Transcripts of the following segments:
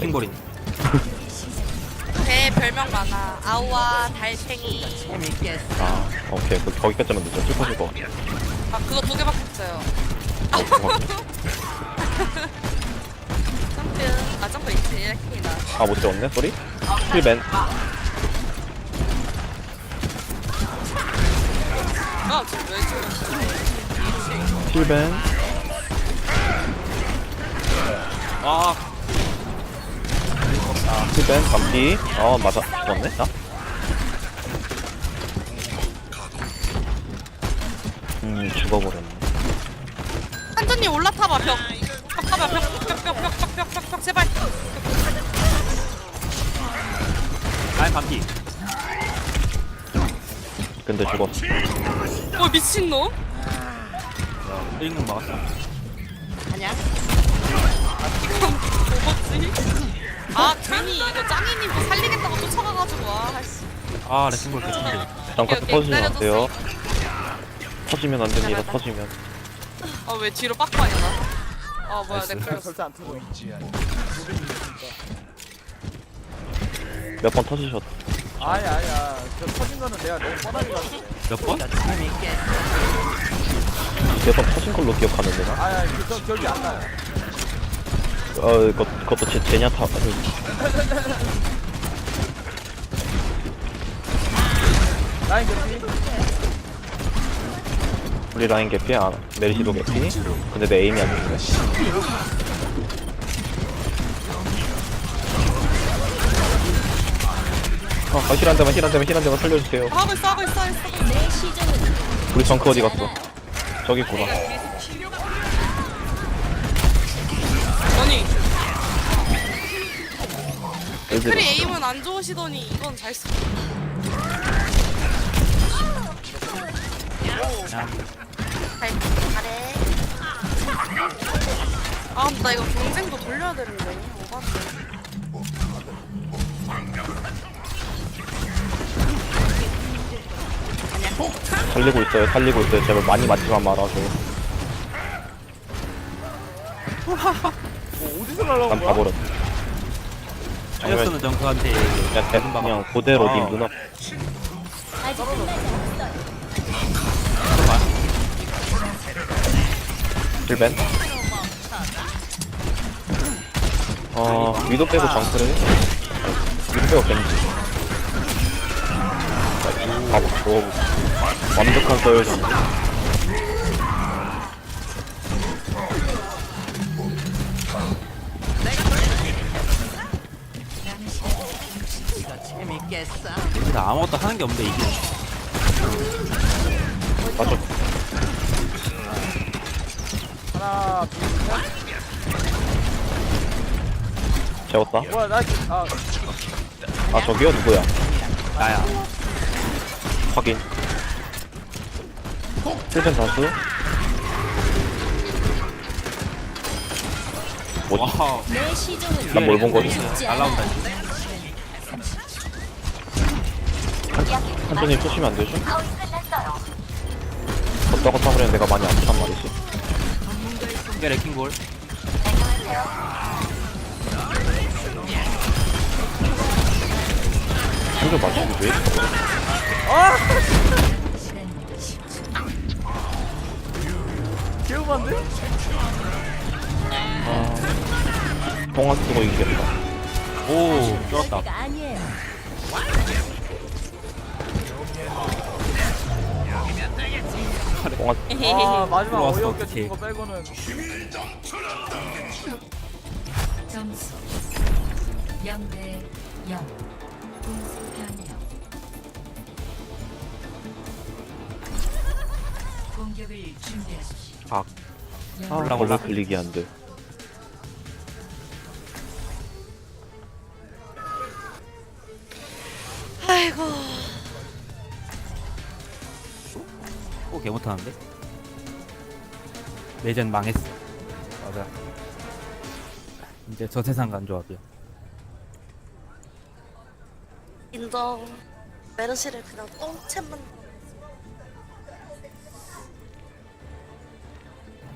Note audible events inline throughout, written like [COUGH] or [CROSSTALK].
킹볼이 배 별명 많아. 아우와 달팽이. 아 오케이 그, 거기까지만 늦죠 슬퍼질 것 같아 아 그거 두 개밖에 없어요. 어. 점프. 아 점프 있지. 이렇게나. 아, 못 찍었네, 쏘리? 힐맨. 아 지금 왜 저래? 힐맨. 아 힐맨, 감기. 어, 맞아. 죽었네, 나? 음, 죽어버렸네. 한전님 올라타봐 벽. 타봐 벽벽벽벽벽벽벽 제발. 아이 반피 근데 죽었어. 어 미친놈? 1등 막았어 뭐지? 아 괜히 이거 짱이님도 살리겠다고 쫓아가가지고 아 씨. 아 레킹볼 개친데 잠깐 오케이, 터지면 안. 돼요. 터지면 안 됩니다. 터지면. 아왜 뒤로 빡빡이야 나? 아 뭐야 내 나이스. 걸렸어. 절대 안 터져. 몇번 터지셨. 아야 아야. 저 터진 거는 내가 너무 뻔하게 봤어. 몇 번? 몇 번 터진 걸로 기억하는데, 나? 아야 그 저 기억이 안 나요. 어, 그것, 그것도 제, 제냐타. 아니, 라인 개피. 우리 라인 개피, 아, 메리시도 개피. 근데 내 에임이 안 되네. 아, 아, 힐한 대만, 힐한 대만, 힐한 대만 살려주세요. 하고 있어 하고 있어 하고 있어. 우리 정크 어디 갔어? 저기 있구나. 애들 크리 에임은 안 좋으시더니 이건 잘 쓰. 잘 잘해. 아나 이거 경쟁도 돌려야 되는데 오바인데. 살리고 있어요, 살리고 있어요. 제발 많이 맞지만 말아줘요. 뭐 어디서 날라온 난 거야? 가버렸어. 살렸으면 정크한테 그냥, 대- 그냥 그대로 아. 님 눈앞. 힐벤? 어, 위도 빼고 정크를. 위도 빼고 겐지. 바보, 저 완벽한 서열전. 나 아무것도 하는 게 없는데 이게 맞아. 하나 둘 셋. 재웠다. 뭐야 나 아. 아, 저기요? 누구야? 나야 확인. 힐벤 다수? 뭐지? 와우 난 뭘 본 거지? 날라온다 한전이 쏘시면 안 되죠? 걷다 걷다 그래 내가 많이 아프단 말이지. 이게 레킹볼 한전 맞추기 왜 이렇게 그래? 개우반데? 아, 통화 쓰고 이기겠다. 오 쫄았다 통화 아 마지막 들어왔어, 어이없게 어떡해. 죽은 거 빼고는 점수 0대 0 공수 변경 공격을 준비하십시오 아, 아 올라, 올라. 클릭이 안 돼. 아이고. 오 개 못하는데 레전 망했어 맞아. 이제 저 세상 간 조합이야 인정. 메르시를 그냥 똥채만.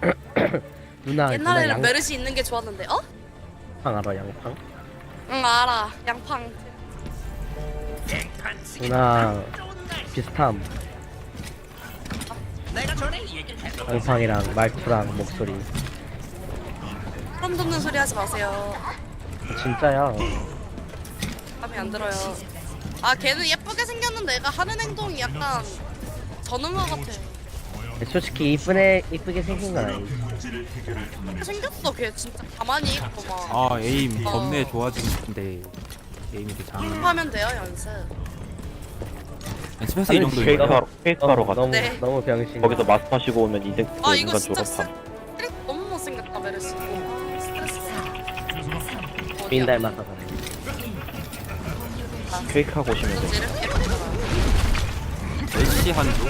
[COUGHS] 누나 누나 옛날에는 양 메르시 있는 게 좋았는데 어? 팡 알아 양팡? 응 알아 양팡 누나 비슷함 양팡이랑 말투랑 목소리. 소름 돋는 소리 하지 마세요. 진짜야. 마음에 안 들어요. 아 걔는 예쁘게 생겼는데 얘가 하는 행동이 약간 전음화 같아. 솔직히 이쁘네 이쁘게 생긴 건 아니지. 생겼어. 걔 진짜 가만히 있고 막. 아 에임 어. 겁내 좋아지고 싶은데 에임이 그 장. 하면 돼요 연습 연습해서 이 아니, 정도 페이크 이거요? 하러 페이크 하러 가자 너무 네. 너무 병신 거기서 마스터 하시고 오면 인생 그아 이거 인간 진짜 졸업함 스트레스 너무 못생겼다 메르시. 스트레스 민 닮아서 그래. 페이크 하고 오시면 돼 어쩐지 이렇게 멜시 한조.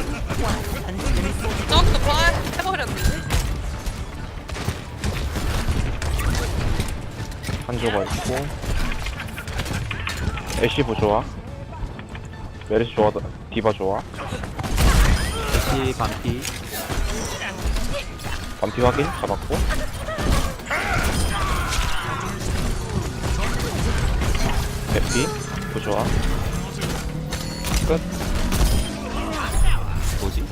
저것도 부활해버렸는데? 한조가 있고. 애쉬부 좋아 메르시 좋아 디바 좋아? 멜시 반피. 반피 확인? 잡았고. 대피? 부 좋아? 끝. 뭐지?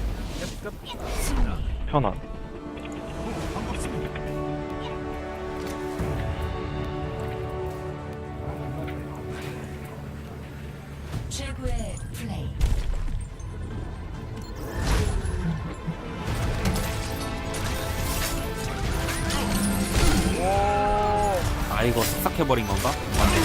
편안 아 이거 싹해버린 건가? 맞네.